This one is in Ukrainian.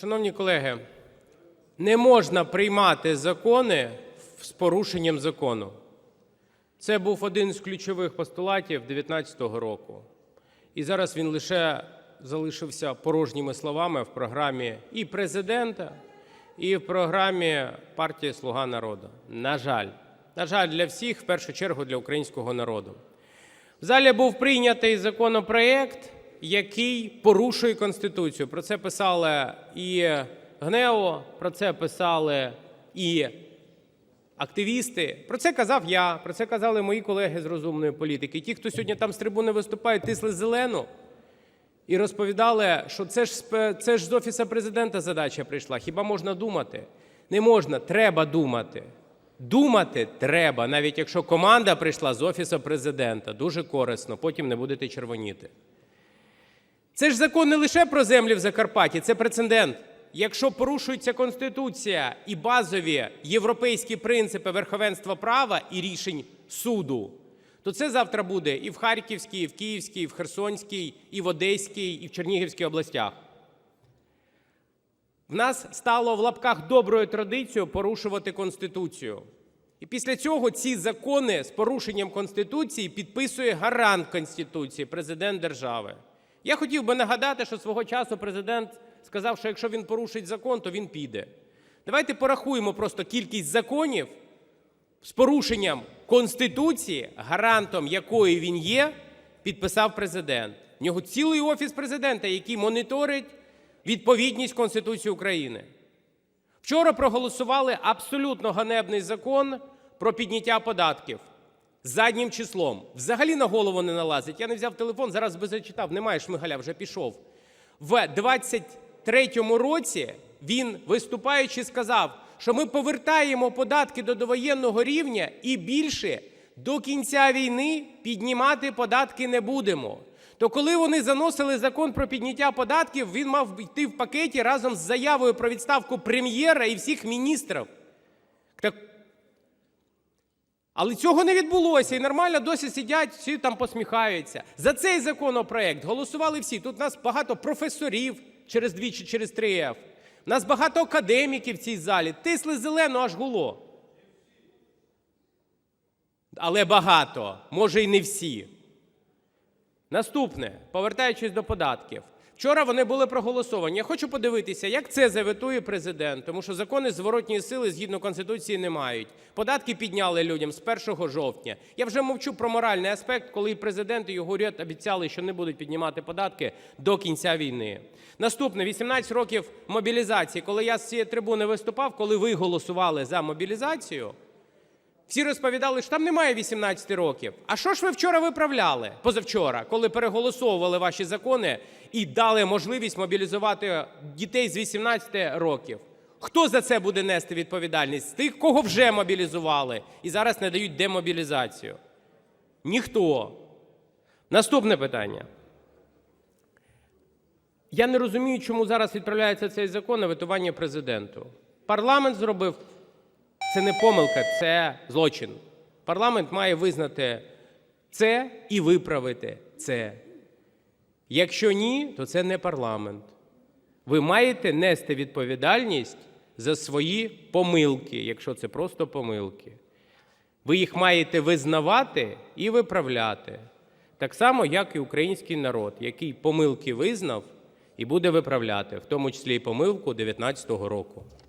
Шановні колеги, не можна приймати закони з порушенням закону. Це був один з ключових постулатів 2019 року. І зараз він лише залишився порожніми словами в програмі і президента, і в програмі партії Слуга народу. На жаль, на жаль, для всіх, в першу чергу для українського народу. В залі був прийнятий законопроект, який порушує Конституцію. Про це писали і ГНЕО, про це писали і активісти. Про це казав я, про це казали мої колеги з розумної політики. Ті, хто сьогодні там з трибуни виступають, тисли зелену і розповідали, що це ж, це ж з Офісу президента задача прийшла. Хіба можна думати? Не можна, треба думати. Думати треба, навіть якщо команда прийшла з Офісу президента. Дуже корисно, потім не будете червоніти. Це ж закон не лише про землі в Закарпатті, це прецедент. Якщо порушується Конституція і базові європейські принципи верховенства права і рішень суду, то це завтра буде і в Харківській, і в Київській, і в Херсонській, і в Одеській, і в Чернігівській областях. В нас стало в лапках доброю традицією порушувати Конституцію. І після цього ці закони з порушенням Конституції підписує гарант Конституції, президент держави. Я хотів би нагадати, що свого часу президент сказав, що якщо він порушить закон, то він піде. Давайте порахуємо просто кількість законів з порушенням Конституції, гарантом якої він є, підписав президент. В нього цілий офіс президента, який моніторить відповідність Конституції України. Вчора проголосували абсолютно ганебний закон про підняття податків заднім числом. Взагалі на голову не налазить. Я не взяв телефон, зараз би зачитав. Немає шмигаля, вже пішов. В 23-му році він, виступаючи, сказав, що ми повертаємо податки до довоєнного рівня і більше до кінця війни піднімати податки не будемо. То коли вони заносили закон про підняття податків, він мав йти в пакеті разом з заявою про відставку прем'єра і всіх міністрів. Так але цього не відбулося, і нормально досі сидять, всі там посміхаються. За цей законопроект голосували всі. Тут у нас багато професорів через двічі, через 3Ф. Нас багато академіків в цій залі. Тисли зелену аж гуло. Але багато, може і не всі. Наступне, повертаючись до податків. Вчора вони були проголосовані. Я хочу подивитися, як це заветує президент, тому що закони зворотньої сили згідно Конституції не мають. Податки підняли людям з 1 жовтня. Я вже мовчу про моральний аспект, коли і президент і його уряд обіцяли, що не будуть піднімати податки до кінця війни. Наступне 18 років мобілізації. Коли я з цієї трибуни виступав, коли ви голосували за мобілізацію. Всі розповідали, що там немає 18 років. А що ж ви вчора виправляли? Позавчора, коли переголосовували ваші закони і дали можливість мобілізувати дітей з 18 років. Хто за це буде нести відповідальність? Тих, кого вже мобілізували і зараз не дають демобілізацію? Ніхто. Наступне питання. Я не розумію, чому зараз відправляється цей закон на ветування президенту. Парламент зробив це не помилка, це злочин. Парламент має визнати це і виправити це. Якщо ні, то це не парламент. Ви маєте нести відповідальність за свої помилки, якщо це просто помилки. Ви їх маєте визнавати і виправляти. Так само, як і український народ, який помилки визнав і буде виправляти, в тому числі і помилку 2019 року.